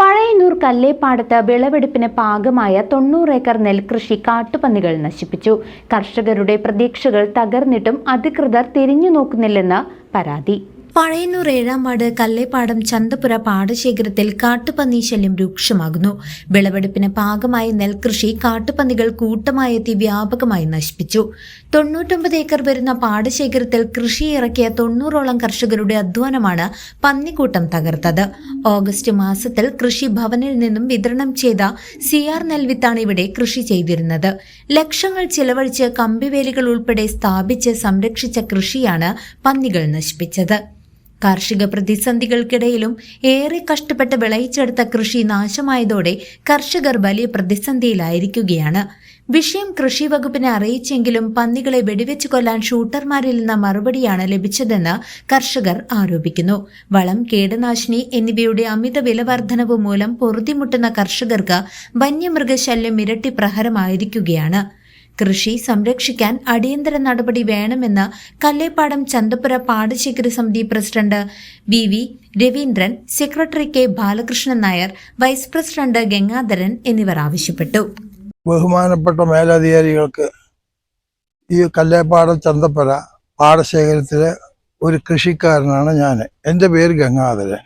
Pazhayannur കല്ലേപ്പാടത്ത് വിളവെടുപ്പിന് പാകമായ തൊണ്ണൂറ് ഏക്കർ നെൽകൃഷി കാട്ടുപന്നികൾ നശിപ്പിച്ചു. കർഷകരുടെ പ്രതീക്ഷകൾ തകർന്നിട്ടും അധികൃതർ തിരിഞ്ഞു നോക്കുന്നില്ലെന്ന് പരാതി. പഴയന്നൂർ ഏഴാം വാർഡ് കല്ലേപ്പാടം ചന്തപുര പാടശേഖരത്തിൽ കാട്ടുപന്നി ശല്യം രൂക്ഷമാകുന്നു. വിളവെടുപ്പിന് പാകമായ നെൽകൃഷി കാട്ടുപന്നികൾ കൂട്ടമായെത്തി വ്യാപകമായി നശിപ്പിച്ചു. തൊണ്ണൂറ്റൊമ്പത് ഏക്കർ വരുന്ന പാടശേഖരത്തിൽ കൃഷി ഇറക്കിയ തൊണ്ണൂറോളം കർഷകരുടെ അധ്വാനമാണ് പന്നിക്കൂട്ടം തകർത്തത്. ഓഗസ്റ്റ് മാസത്തിൽ കൃഷി ഭവനിൽ നിന്നും വിതരണം ചെയ്ത സി ആർ നെൽവിത്താണ് ഇവിടെ കൃഷി ചെയ്തിരുന്നത്. ലക്ഷങ്ങൾ ചിലവഴിച്ച് കമ്പിവേലികൾ ഉൾപ്പെടെ സ്ഥാപിച്ച് സംരക്ഷിച്ച കൃഷിയാണ് പന്നികൾ നശിപ്പിച്ചത്. കാർഷിക പ്രതിസന്ധികൾക്കിടയിലും ഏറെ കഷ്ടപ്പെട്ട് വിളയിച്ചെടുത്ത കൃഷി നാശമായതോടെ കർഷകർ വലിയ പ്രതിസന്ധിയിലായിരിക്കുകയാണ്. വിഷയം കൃഷി വകുപ്പിനെ അറിയിച്ചെങ്കിലും പന്നികളെ വെടിവെച്ച് കൊല്ലാൻ ഷൂട്ടർമാരിൽ നിന്ന് മറുപടിയാണ് ലഭിച്ചതെന്ന് കർഷകർ ആരോപിക്കുന്നു. വളം കീടനാശിനി എന്നിവയുടെ അമിത വിലവർദ്ധനവ് മൂലം പൊറുതിമുട്ടുന്ന കർഷകർക്ക് വന്യമൃഗശല്യം ഇരട്ടി പ്രഹരമായിരിക്കുകയാണ്. കൃഷി സംരക്ഷിക്കാൻ അടിയന്തര നടപടി വേണമെന്ന് കല്ലേപ്പാടം ചന്തപ്പുര പാടശേഖര സമിതി president V V Raveendran secretary K Balakrishnan Nair vice president Gangadharan എന്നിവർ ആവശ്യപ്പെട്ടു. ബഹുമാനപ്പെട്ട മേലധികാരികൾക്ക് ഈ കല്ലേപ്പാടം ചന്തപ്പര പാടശേഖരത്തിലെ ഒരു കൃഷിക്കാരനാണ് ഞാൻ. എന്റെ പേര് ഗംഗാധരൻ.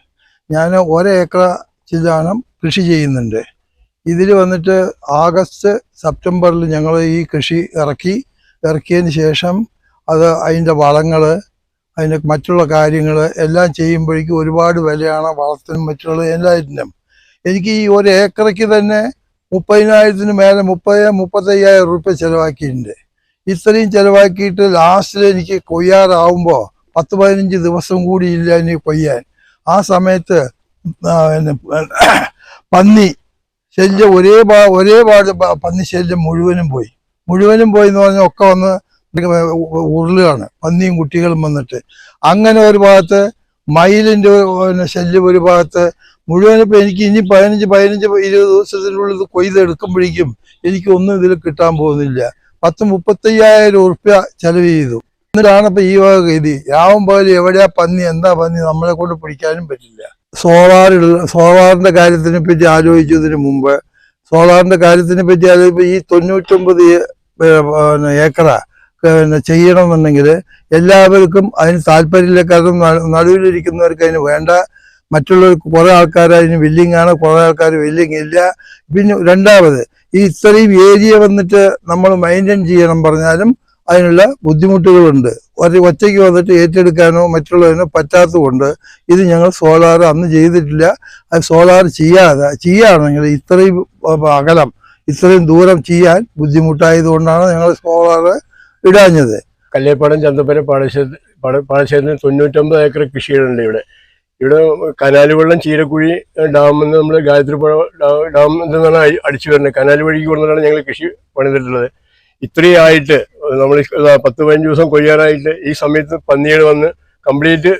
ഞാൻ ഒരേക്കർ ചിതാനം കൃഷി ചെയ്യുന്നുണ്ട്. ഇതിൽ വന്നിട്ട് ആഗസ്റ്റ് സെപ്റ്റംബറിൽ ഞങ്ങൾ ഈ കൃഷി ഇറക്കി. ഇറക്കിയതിന് ശേഷം അത് അതിന്റെ വളങ്ങൾ അതിന്റെ മറ്റുള്ള കാര്യങ്ങൾ എല്ലാം ചെയ്യുമ്പോഴേക്കും ഒരുപാട് വിലയാണ് വളത്തിനും മറ്റുള്ള എല്ലാറ്റിനും. എനിക്ക് ഈ ഒരു ഏക്കറയ്ക്ക് തന്നെ മുപ്പതിനായിരത്തിന് മേലെ മുപ്പത് മുപ്പത്തയ്യായിരം റുപ്യ ചിലവാക്കിയിട്ടുണ്ട്. ഇത്രയും ചിലവാക്കിയിട്ട് ലാസ്റ്റിൽ എനിക്ക് കൊയ്യാറാവുമ്പോൾ പത്ത് പതിനഞ്ച് ദിവസം കൂടി ഇല്ല ഇനി കൊയ്യാൻ. ആ സമയത്ത് പന്നി ശല്യം ഒരേ പാ ഒരേ പാട് പന്നി ശല്യം മുഴുവനും പോയി. മുഴുവനും പോയി എന്ന് പറഞ്ഞാൽ ഒക്കെ വന്ന് ഉരുളുകയാണ്. പന്നിയും കുട്ടികളും വന്നിട്ട്. അങ്ങനെ ഒരു ഭാഗത്ത് മയിലിന്റെ ശല്യം ഒരു ഭാഗത്ത് മുഴുവൻ ഇപ്പൊ എനിക്ക് ഇനി പതിനഞ്ച് പതിനഞ്ച് ഇരുപത് ദിവസത്തിനുള്ളിൽ കൊയ്തെടുക്കുമ്പോഴേക്കും എനിക്ക് ഒന്നും ഇതിൽ കിട്ടാൻ പോകുന്നില്ല. പത്ത് മുപ്പത്തയ്യായിരം ഉറുപ്പ്യ ചെലവ് ചെയ്തു. എന്നിട്ടാണ് ഇപ്പൊ ഈ വക ഗതി. രാവും പകലും എവിടെയാ പന്നി എന്താ പന്നി നമ്മളെ കൊണ്ട് പിടിക്കാനും പറ്റില്ല. സോളാറുള്ള സോളാറിന്റെ കാര്യത്തിനെ പറ്റി ആലോചിച്ചതിന് മുമ്പ് സോളാറിന്റെ കാര്യത്തിനെ പറ്റി ആലോചിച്ചപ്പോൾ ഈ തൊണ്ണൂറ്റൊമ്പത് ഏക്കറ പിന്നെ ചെയ്യണമെന്നുണ്ടെങ്കിൽ എല്ലാവർക്കും അതിന് താല്പര്യമില്ല. കാരണം നടുവിലിരിക്കുന്നവർക്ക് അതിന് വേണ്ട മറ്റുള്ളവർ കുറെ ആൾക്കാർ അതിന് വില്ലിങ് ആണ് കുറെ ആൾക്കാർ വില്ലിങ് ഇല്ല. പിന്നെ രണ്ടാമത് ഈ ഇത്രയും ഏരിയ വന്നിട്ട് നമ്മൾ മെയിന്റെയിൻ ചെയ്യണം പറഞ്ഞാലും അതിനുള്ള ബുദ്ധിമുട്ടുകളുണ്ട്. ഒരു ഒറ്റയ്ക്ക് വന്നിട്ട് ഏറ്റെടുക്കാനോ മറ്റുള്ളതിനോ പറ്റാത്തതുകൊണ്ട് ഇത് ഞങ്ങൾ സോളാർ അന്ന് ചെയ്തിട്ടില്ല. അത് സോളാർ ചെയ്യാതെ ചെയ്യുകയാണെങ്കിൽ ഇത്രയും അകലം ഇത്രയും ദൂരം ചെയ്യാൻ ബുദ്ധിമുട്ടായതുകൊണ്ടാണ് ഞങ്ങൾ സോളാർ ഇടാഞ്ഞത്. കല്ലേപ്പാടം ചന്തപ്പുരം പാടശ്ശേരി പാടശ്ശേരി തൊണ്ണൂറ്റൊമ്പത് ഏക്കർ കൃഷിയിടുണ്ട് ഇവിടെ. ഇവിടെ കനാല് വെള്ളം ചീരക്കുഴി ഡാമിൽ നിന്ന് നമ്മൾ ഗായത്രി പുഴ ഡാമിൽ നിന്നാണ് അടി- അടിച്ചു വരുന്നത് കനാല് വഴിക്ക് കൊണ്ടാണ് ഞങ്ങൾ കൃഷി പണിതിട്ടുള്ളത്. ഇത്രയായിട്ട് നമ്മൾ പത്ത് പതിനഞ്ച് ദിവസം കൊയ്യാനായിട്ട് ഈ സമയത്ത് പന്നികൾ വന്ന് കംപ്ലീറ്റ്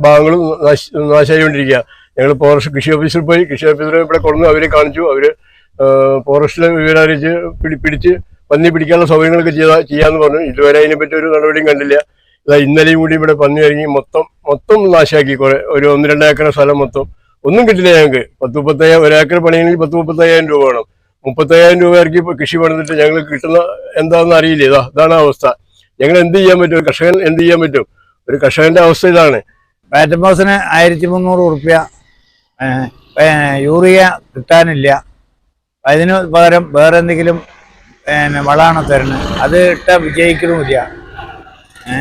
ഭാഗങ്ങളും നാശ നാശമായിക്കൊണ്ടിരിക്കുക ഞങ്ങൾ ഫോറസ്റ്റ് കൃഷി ഓഫീസിൽ പോയി കൃഷി ഓഫീസറെ ഇവിടെ കൊണ്ടു അവരെ കാണിച്ചു. അവർ ഫോറസ്റ്റിലെ വിവരം അറിയിച്ച് പിടി പിടിച്ച് പന്നി പിടിക്കാനുള്ള സൗകര്യങ്ങളൊക്കെ ചെയ്താ ചെയ്യാന്ന് പറഞ്ഞു. ഇതുവരെ അതിനെപ്പറ്റി ഒരു നടപടിയും കണ്ടില്ല. ഇന്നലെയും കൂടി ഇവിടെ പന്നി ഇറങ്ങി മൊത്തം മൊത്തം നാശാക്കി കുറെ ഒരു ഒന്ന് രണ്ട് ഏക്കർ സ്ഥലം മൊത്തം. ഒന്നും കിട്ടില്ല ഞങ്ങൾക്ക്. പത്ത് മുപ്പത്തയ്യായിരം ഒരു ഏക്കർ പണിയെങ്കിൽ പത്ത് മുപ്പത്തയ്യായിരം രൂപ വേണം. മുപ്പത്തയ്യായിരം രൂപ ഇറക്കി കൃഷി പണിതിട്ട് ഞങ്ങൾ കിട്ടുന്ന എന്താണെന്ന് അറിയില്ല. ഇതാ ഇതാണ് അവസ്ഥ. ഞങ്ങൾ എന്ത് ചെയ്യാൻ പറ്റും? ഒരു കർഷകൻ എന്ത് ചെയ്യാൻ പറ്റും? ഒരു കർഷകന്റെ അവസ്ഥ ഇതാണ്. പാറ്റമാസിന് ആയിരത്തി മുന്നൂറ് ഉറുപ്യ യൂറിയ കിട്ടാനില്ല. അതിന് പകരം വേറെ എന്തെങ്കിലും പിന്നെ വളമാണ് തരുന്നത്. അത് ഇട്ട വിജയിക്കണമില്ല. ഏ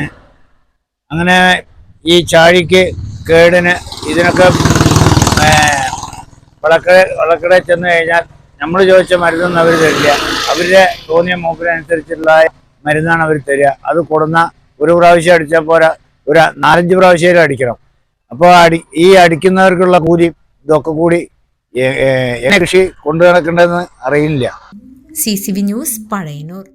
അങ്ങനെ ഈ ചാഴിക്ക് കേടിന് ഇതിനൊക്കെ വളക്കട വളക്കട ചെന്ന് കഴിഞ്ഞാൽ നമ്മൾ ചോദിച്ച മരുന്നൊന്നും അവർ തരില്ല. അവരുടെ തോന്നിയ മൂപ്പിനനുസരിച്ചുള്ള മരുന്നാണ് അവർ തരിക. അത് കൊടുന്ന ഒരു പ്രാവശ്യം അടിച്ചാൽ പോരാ ഒരു നാലഞ്ച് പ്രാവശ്യം അടിക്കണം. അപ്പോൾ അടി ഈ അടിക്കുന്നവർക്കുള്ള കൂലി ഇതൊക്കെ കൂടി കൃഷി കൊണ്ടു നടക്കേണ്ടതെന്ന് അറിയില്ല. C C V news Pazhayannur.